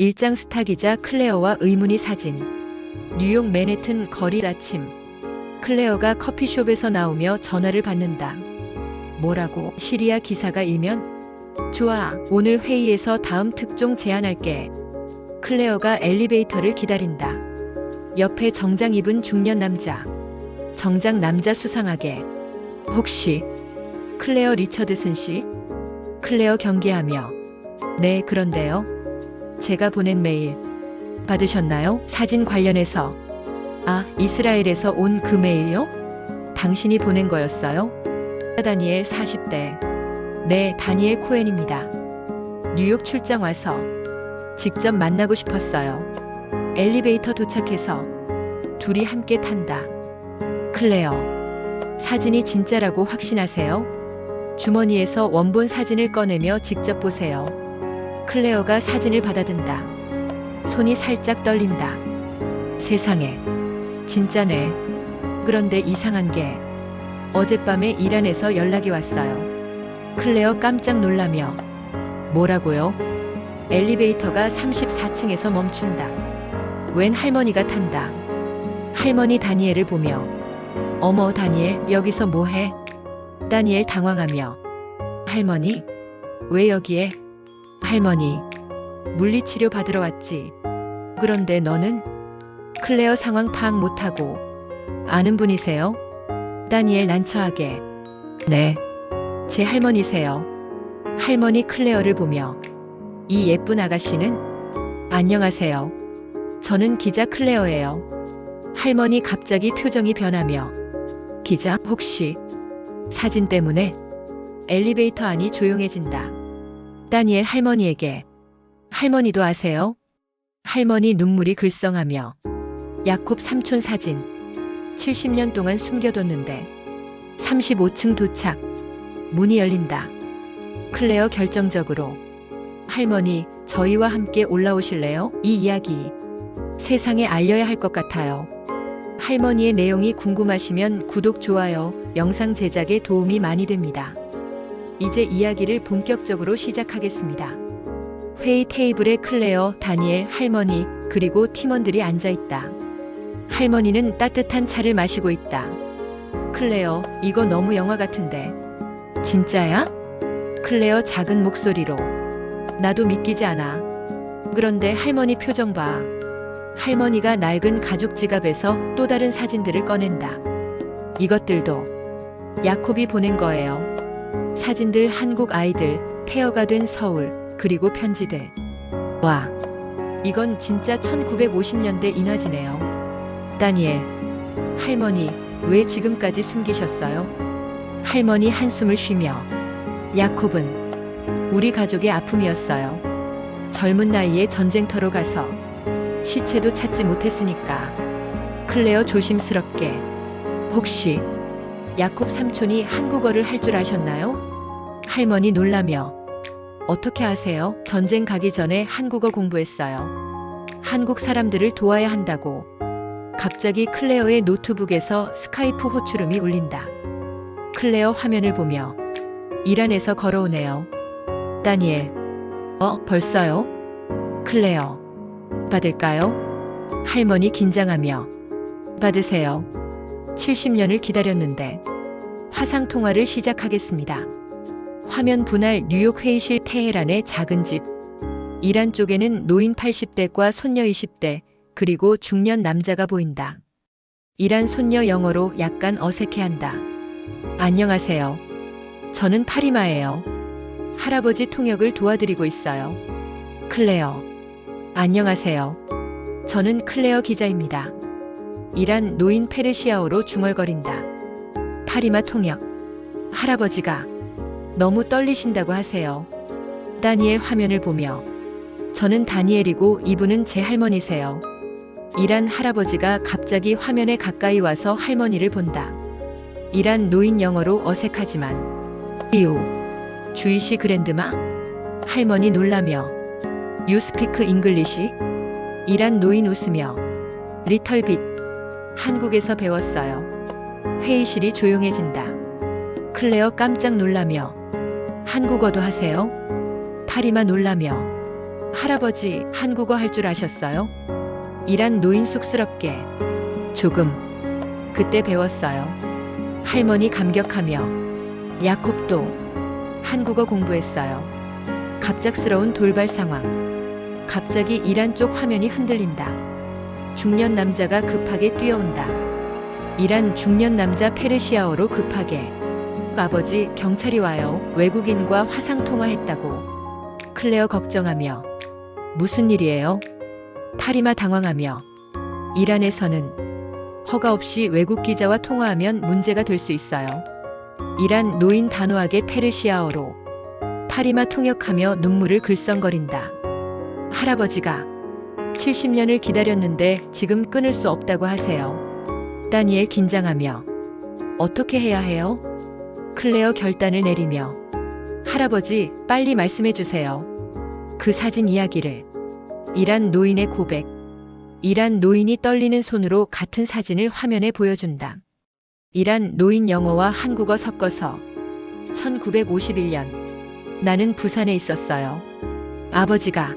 일장 스타 기자 클레어와 의문의 사진. 뉴욕 맨해튼 거리 아침. 클레어가 커피숍에서 나오며 전화를 받는다. 뭐라고? 시리아 기사가 일면? 좋아, 오늘 회의에서 다음 특종 제안할게. 클레어가 엘리베이터를 기다린다. 옆에 정장 입은 중년 남자. 정장 남자 수상하게. 혹시 클레어 리처드슨 씨? 클레어 경계하며. 네, 그런데요. 제가 보낸 메일 받으셨나요? 사진 관련해서. 아, 이스라엘에서 온 그 메일요? 당신이 보낸 거였어요? 다니엘 40대. 네, 다니엘 코엔입니다. 뉴욕 출장 와서 직접 만나고 싶었어요. 엘리베이터 도착해서 둘이 함께 탄다. 클레어. 사진이 진짜라고 확신하세요? 주머니에서 원본 사진을 꺼내며 직접 보세요. 클레어가 사진을 받아든다. 손이 살짝 떨린다. 세상에. 진짜네. 그런데 이상한 게 어젯밤에 이란에서 연락이 왔어요. 클레어 깜짝 놀라며 뭐라고요? 엘리베이터가 34층에서 멈춘다. 웬 할머니가 탄다. 할머니 다니엘을 보며 어머 다니엘 여기서 뭐해? 다니엘 당황하며 할머니 왜 여기에? 할머니 물리치료 받으러 왔지. 그런데 너는 클레어 상황 파악 못하고 아는 분이세요? 다니엘 난처하게 네. 제 할머니세요. 할머니 클레어를 보며 이 예쁜 아가씨는 안녕하세요. 저는 기자 클레어예요. 할머니 갑자기 표정이 변하며 기자 혹시 사진 때문에 엘리베이터 안이 조용해진다. 다니엘 할머니에게 할머니도 아세요? 할머니 눈물이 글썽하며 야콥 삼촌 사진 70년 동안 숨겨뒀는데 35층 도착 문이 열린다. 클레어 결정적으로 할머니 저희와 함께 올라오실래요? 이 이야기 세상에 알려야 할 것 같아요. 할머니의 내용이 궁금하시면 구독, 좋아요, 영상 제작에 도움이 많이 됩니다. 이제 이야기를 본격적으로 시작하겠습니다. 회의 테이블에 클레어, 다니엘, 할머니, 그리고 팀원들이 앉아 있다. 할머니는 따뜻한 차를 마시고 있다. 클레어, 이거 너무 영화 같은데. 진짜야? 클레어 작은 목소리로. 나도 믿기지 않아. 그런데 할머니 표정 봐. 할머니가 낡은 가죽 지갑에서 또 다른 사진들을 꺼낸다. 이것들도 야콥이 보낸 거예요. 사진들 한국 아이들, 폐허가 된 서울, 그리고 편지들. 와, 이건 진짜 1950년대 인화지네요. 다니엘, 할머니, 왜 지금까지 숨기셨어요? 할머니 한숨을 쉬며, 야콥은 우리 가족의 아픔이었어요. 젊은 나이에 전쟁터로 가서 시체도 찾지 못했으니까. 클레어 조심스럽게, 혹시 야콥 삼촌이 한국어를 할 줄 아셨나요? 할머니 놀라며, 어떻게 아세요? 전쟁 가기 전에 한국어 공부했어요. 한국 사람들을 도와야 한다고. 갑자기 클레어의 노트북에서 스카이프 호출음이 울린다. 클레어 화면을 보며 이란에서 걸어오네요. 다니엘. 어, 벌써요? 클레어. 받을까요? 할머니 긴장하며. 받으세요. 70년을 기다렸는데. 화상 통화를 시작하겠습니다. 화면 분할 뉴욕 회의실 테헤란의 작은 집. 이란 쪽에는 노인 80대과 손녀 20대, 그리고 중년 남자가 보인다. 이란 손녀 영어로 약간 어색해한다. 안녕하세요. 저는 파리마예요. 할아버지 통역을 도와드리고 있어요. 클레어. 안녕하세요. 저는 클레어 기자입니다. 이란 노인 페르시아어로 중얼거린다. 파리마 통역. 할아버지가 너무 떨리신다고 하세요. 다니엘 화면을 보며 저는 다니엘이고 이분은 제 할머니세요. 이란 할아버지가 갑자기 화면에 가까이 와서 할머니를 본다. 이란 노인 영어로 어색하지만 이유 주이시 그랜드마 할머니 놀라며 유 스피크 잉글리시 이란 노인 웃으며 리털빗 한국에서 배웠어요. 회의실이 조용해진다. 클레어 깜짝 놀라며 한국어도 하세요? 파리마 놀라며 할아버지 한국어 할 줄 아셨어요? 이란 노인 쑥스럽게. 조금. 그때 배웠어요. 할머니 감격하며. 야콥도 한국어 공부했어요. 갑작스러운 돌발 상황. 갑자기 이란 쪽 화면이 흔들린다. 중년 남자가 급하게 뛰어온다. 이란 중년 남자 페르시아어로 급하게. 아버지 경찰이 와요. 외국인과 화상 통화했다고. 클레어 걱정하며. 무슨 일이에요? 파리마 당황하며. 이란에서는 허가 없이 외국 기자와 통화하면 문제가 될 수 있어요. 이란 노인 단호하게 페르시아어로 파리마 통역하며 눈물을 글썽거린다. 할아버지가 70년을 기다렸는데 지금 끊을 수 없다고 하세요. 다니엘 긴장하며 어떻게 해야 해요? 클레어 결단을 내리며 할아버지 빨리 말씀해 주세요. 그 사진 이야기를 이란 노인의 고백 이란 노인이 떨리는 손으로 같은 사진을 화면에 보여준다. 이란 노인 영어와 한국어 섞어서 1951년 나는 부산에 있었어요. 아버지가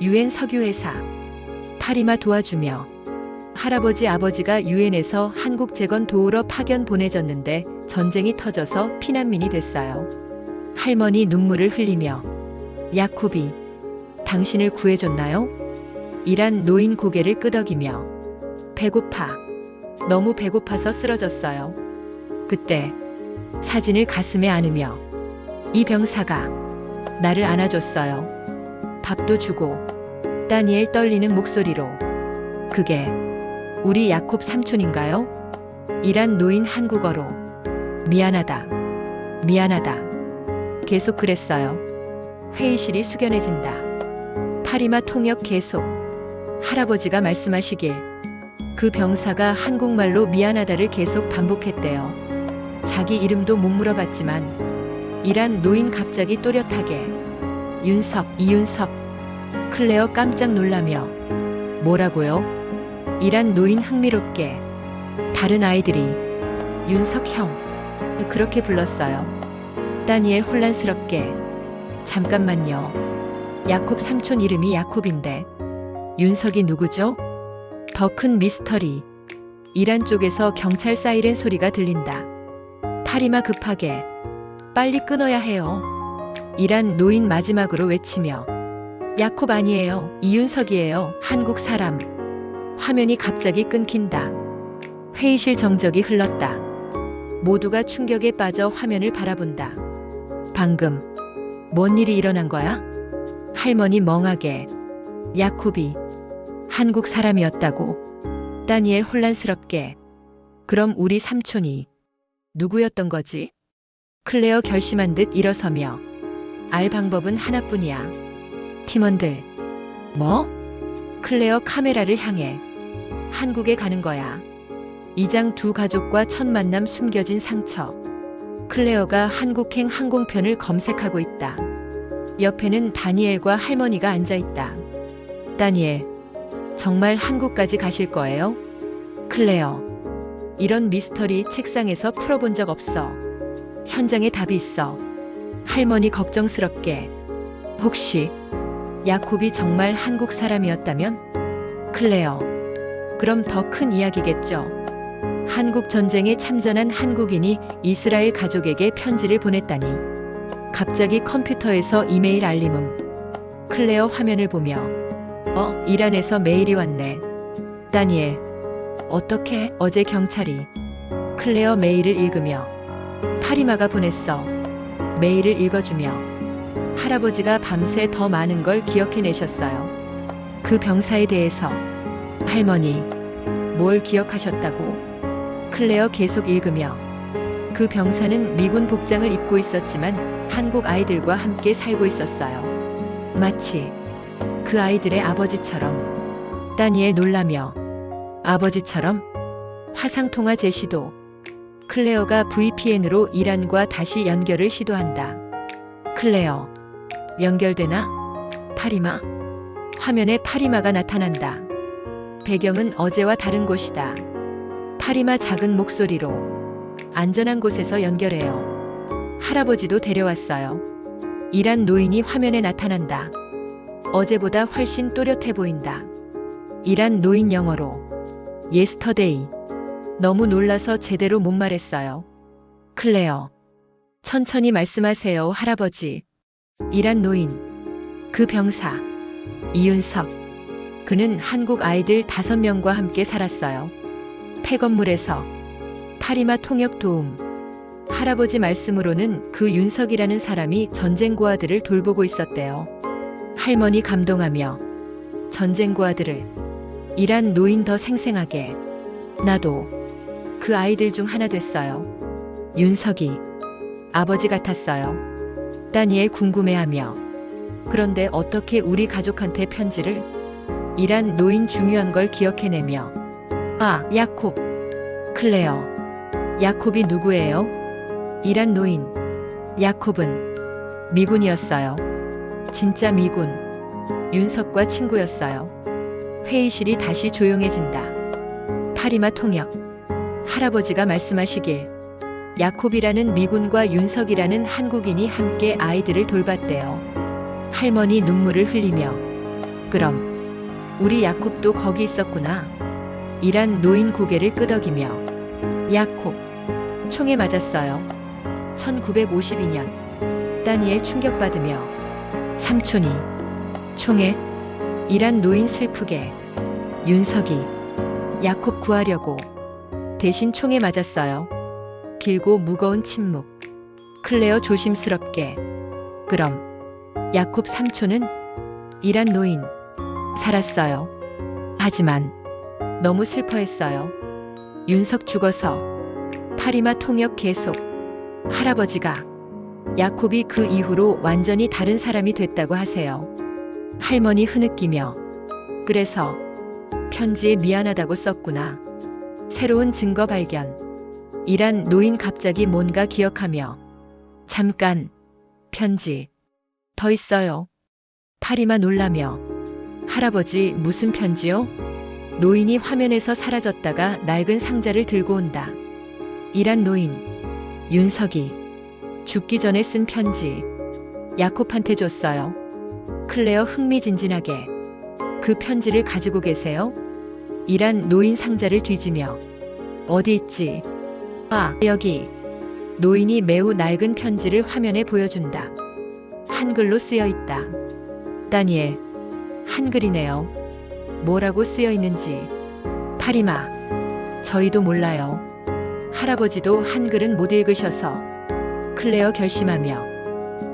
유엔 석유회사 파리마 도와주며 할아버지 아버지가 유엔에서 한국 재건 도우러 파견 보내졌는데 전쟁이 터져서 피난민이 됐어요. 할머니 눈물을 흘리며 야콥이 당신을 구해줬나요? 이란 노인 고개를 끄덕이며 배고파 너무 배고파서 쓰러졌어요. 그때 사진을 가슴에 안으며 이 병사가 나를 안아줬어요. 밥도 주고 다니엘 떨리는 목소리로 그게 우리 야콥 삼촌인가요? 이란 노인 한국어로 미안하다. 미안하다. 계속 그랬어요. 회의실이 숙연해진다. 파리마 통역 계속. 할아버지가 말씀하시길 그 병사가 한국말로 미안하다를 계속 반복했대요. 자기 이름도 못 물어봤지만 이란 노인 갑자기 또렷하게 윤석, 이윤석. 클레어 깜짝 놀라며 뭐라고요? 이란 노인 흥미롭게 다른 아이들이 윤석 형 그렇게 불렀어요. 다니엘 혼란스럽게 잠깐만요. 야콥 삼촌 이름이 야콥인데 윤석이 누구죠? 더 큰 미스터리. 이란 쪽에서 경찰 사이렌 소리가 들린다. 파리마 급하게 빨리 끊어야 해요. 이란 노인 마지막으로 외치며 야콥 아니에요. 이윤석이에요. 한국 사람. 화면이 갑자기 끊긴다. 회의실 정적이 흘렀다. 모두가 충격에 빠져 화면을 바라본다. 방금 뭔 일이 일어난 거야? 할머니 멍하게 야콥이 한국 사람이었다고. 다니엘 혼란스럽게. 그럼 우리 삼촌이 누구였던 거지? 클레어 결심한 듯 일어서며 알 방법은 하나뿐이야. 팀원들. 뭐? 클레어 카메라를 향해 한국에 가는 거야. 이장 두 가족과 첫 만남 숨겨진 상처. 클레어가 한국행 항공편을 검색하고 있다. 옆에는 다니엘과 할머니가 앉아 있다. 다니엘, 정말 한국까지 가실 거예요? 클레어, 이런 미스터리 책상에서 풀어본 적 없어. 현장에 답이 있어. 할머니 걱정스럽게. 혹시 야콥이 정말 한국 사람이었다면? 클레어, 그럼 더 큰 이야기겠죠. 한국 전쟁에 참전한 한국인이 이스라엘 가족에게 편지를 보냈다니. 갑자기 컴퓨터에서 이메일 알림음. 클레어 화면을 보며 어, 이란에서 메일이 왔네. 다니엘, 어떻게 어제 경찰이 클레어 메일을 읽으며 파리마가 보냈어. 메일을 읽어주며 할아버지가 밤새 더 많은 걸 기억해내셨어요. 그 병사에 대해서 할머니, 뭘 기억하셨다고? 클레어 계속 읽으며 그 병사는 미군 복장을 입고 있었지만 한국 아이들과 함께 살고 있었어요. 마치 그 아이들의 아버지처럼 다니엘 놀라며 아버지처럼 화상통화 제시도 클레어가 VPN으로 이란과 다시 연결을 시도한다. 클레어 연결되나? 파리마 화면에 파리마가 나타난다. 배경은 어제와 다른 곳이다. 파리마 작은 목소리로 안전한 곳에서 연결해요. 할아버지도 데려왔어요. 이란 노인이 화면에 나타난다. 어제보다 훨씬 또렷해 보인다. 이란 노인 영어로 예스터데이. 너무 놀라서 제대로 못 말했어요. 클레어. 천천히 말씀하세요, 할아버지. 이란 노인. 그 병사. 이윤석. 그는 한국 아이들 다섯 명과 함께 살았어요. 폐건물에서. 파리마 통역 도움. 할아버지 말씀으로는 그 윤석이라는 사람이 전쟁 고 아들을 돌보고 있었대요. 할머니 감동하며 전쟁 고 아들을 이란 노인 더 생생하게 나도 그 아이들 중 하나 됐어요. 윤석이 아버지 같았어요. 다니엘 궁금해하며 그런데 어떻게 우리 가족한테 편지를 이란 노인 중요한 걸 기억해내며 아 야콥 클레어 야콥이 누구예요? 이란 노인 야콥은 미군이었어요. 진짜 미군 윤석과 친구였어요. 회의실이 다시 조용해진다. 파리마 통역 할아버지가 말씀하시길 야콥이라는 미군과 윤석이라는 한국인이 함께 아이들을 돌봤대요. 할머니 눈물을 흘리며 그럼 우리 야콥도 거기 있었구나. 이란 노인 고개를 끄덕이며 야콥 총에 맞았어요. 1952년 다니엘 충격받으며 삼촌이 총에 이란 노인 슬프게 윤석이 야콥 구하려고 대신 총에 맞았어요. 길고 무거운 침묵. 클레어 조심스럽게. 그럼 야콥 삼촌은 이란 노인 살았어요. 하지만 너무 슬퍼했어요. 윤석 죽어서 파리마 통역 계속 할아버지가 야콥이 그 이후로 완전히 다른 사람이 됐다고 하세요. 할머니 흐느끼며 그래서 편지에 미안하다고 썼구나. 새로운 증거 발견. 이란 노인 갑자기 뭔가 기억하며 잠깐 편지 더 있어요. 파리마 놀라며 할아버지 무슨 편지요? 노인이 화면에서 사라졌다가 낡은 상자를 들고 온다. 이란 노인 윤석이 죽기 전에 쓴 편지 야콥한테 줬어요. 클레어 흥미진진하게 그 편지를 가지고 계세요? 이란 노인 상자를 뒤지며 어디 있지? 아, 여기. 노인이 매우 낡은 편지를 화면에 보여준다. 한글로 쓰여 있다. 다니엘. 한글이네요. 뭐라고 쓰여 있는지. 파리마. 저희도 몰라요. 할아버지도 한글은 못 읽으셔서. 클레어 결심하며.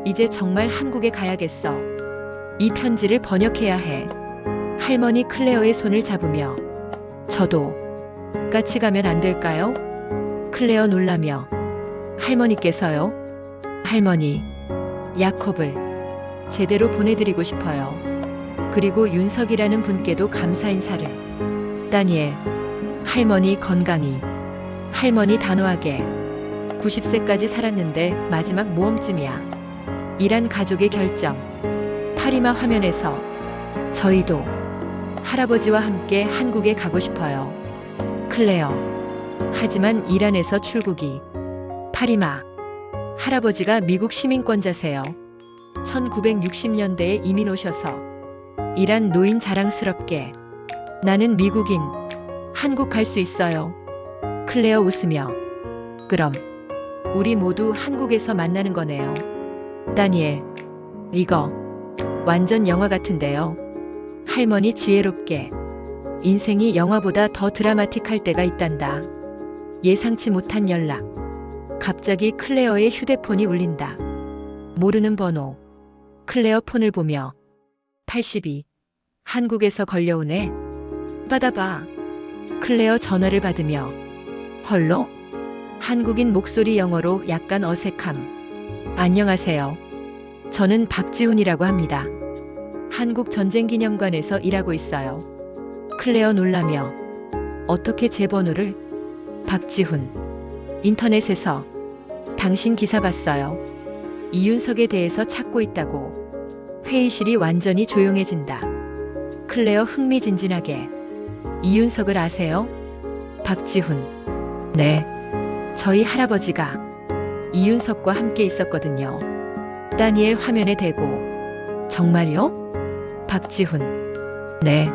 이제 정말 한국에 가야겠어. 이 편지를 번역해야 해. 할머니 클레어의 손을 잡으며. 저도 같이 가면 안 될까요? 클레어 놀라며. 할머니께서요? 할머니, 야콥을 제대로 보내드리고 싶어요. 그리고 윤석이라는 분께도 감사 인사를. 다니엘, 할머니 건강히. 할머니 단호하게. 90세까지 살았는데 마지막 모험쯤이야. 이란 가족의 결정. 파리마 화면에서 저희도 할아버지와 함께 한국에 가고 싶어요. 클레어. 하지만 이란에서 출국이. 파리마. 할아버지가 미국 시민권자세요. 1960년대에 이민 오셔서 이란 노인 자랑스럽게 나는 미국인 한국 갈 수 있어요. 클레어 웃으며 그럼 우리 모두 한국에서 만나는 거네요. 다니엘 이거 완전 영화 같은데요. 할머니 지혜롭게 인생이 영화보다 더 드라마틱할 때가 있단다. 예상치 못한 연락. 갑자기 클레어의 휴대폰이 울린다. 모르는 번호. 클레어 폰을 보며 82. 한국에서 걸려오네. 받아봐. 클레어 전화를 받으며 헐로? 한국인 목소리 영어로 약간 어색함. 안녕하세요. 저는 박지훈이라고 합니다. 한국 전쟁 기념관에서 일하고 있어요. 클레어 놀라며 어떻게 제 번호를 박지훈 인터넷에서 당신 기사 봤어요. 이윤석에 대해서 찾고 있다고 회의실이 완전히 조용해진다. 클레어 흥미진진하게 이윤석을 아세요? 박지훈 네. 저희 할아버지가 이윤석과 함께 있었거든요. 다니엘 화면에 대고 정말요? 박지훈. 네.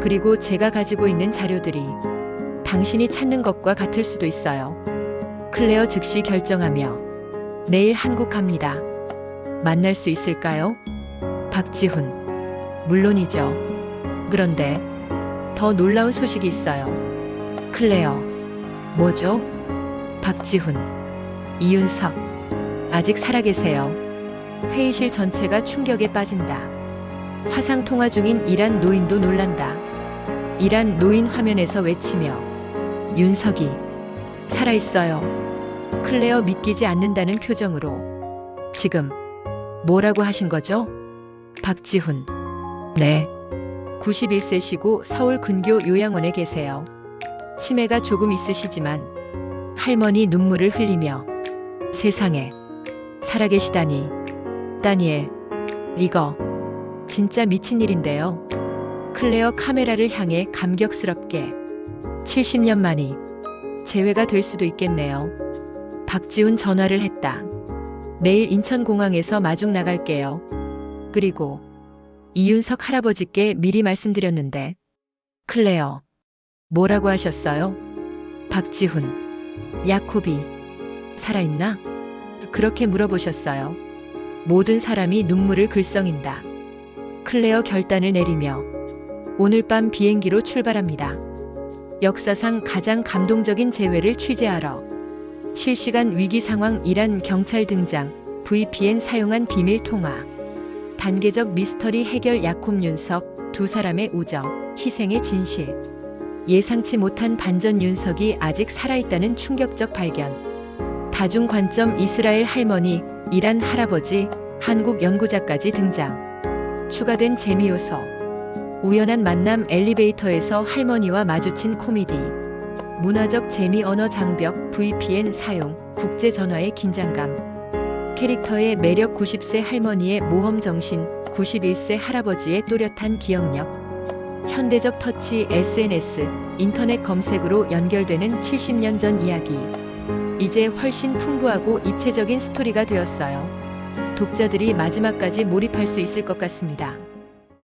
그리고 제가 가지고 있는 자료들이 당신이 찾는 것과 같을 수도 있어요. 클레어 즉시 결정하며 내일 한국 갑니다. 만날 수 있을까요? 박지훈. 물론이죠. 그런데 더 놀라운 소식이 있어요. 클레어. 뭐죠? 박지훈. 이윤석. 아직 살아계세요. 회의실 전체가 충격에 빠진다. 화상 통화 중인 이란 노인도 놀란다. 이란 노인 화면에서 외치며 윤석이 살아있어요. 클레어 믿기지 않는다는 표정으로 지금 뭐라고 하신 거죠? 박지훈. 네. 91세시고 서울 근교 요양원에 계세요. 치매가 조금 있으시지만 할머니 눈물을 흘리며 세상에 살아계시다니. 다니엘. 이거 진짜 미친 일인데요. 클레어 카메라를 향해 감격스럽게 70년 만이 재회가 될 수도 있겠네요. 박지훈 전화를 했다. 내일 인천공항에서 마중 나갈게요. 그리고 이윤석 할아버지께 미리 말씀드렸는데 클레어 뭐라고 하셨어요? 박지훈 야코비 살아있나? 그렇게 물어보셨어요. 모든 사람이 눈물을 글썽인다. 클레어 결단을 내리며 오늘 밤 비행기로 출발합니다. 역사상 가장 감동적인 재회를 취재하러 실시간 위기 상황 이란 경찰 등장 VPN 사용한 비밀 통화 단계적 미스터리 해결 야콥 윤석 두 사람의 우정 희생의 진실. 예상치 못한 반전 윤석이 아직 살아있다는 충격적 발견. 다중 관점 이스라엘 할머니 이란 할아버지 한국 연구자까지 등장. 추가된 재미 요소. 우연한 만남 엘리베이터에서 할머니와 마주친 코미디. 문화적 재미 언어 장벽 VPN 사용 국제 전화의 긴장감 캐릭터의 매력 90세 할머니의 모험 정신 91세 할아버지의 또렷한 기억력 현대적 터치 SNS 인터넷 검색으로 연결되는 70년 전 이야기 이제 훨씬 풍부하고 입체적인 스토리가 되었어요. 독자들이 마지막까지 몰입할 수 있을 것 같습니다.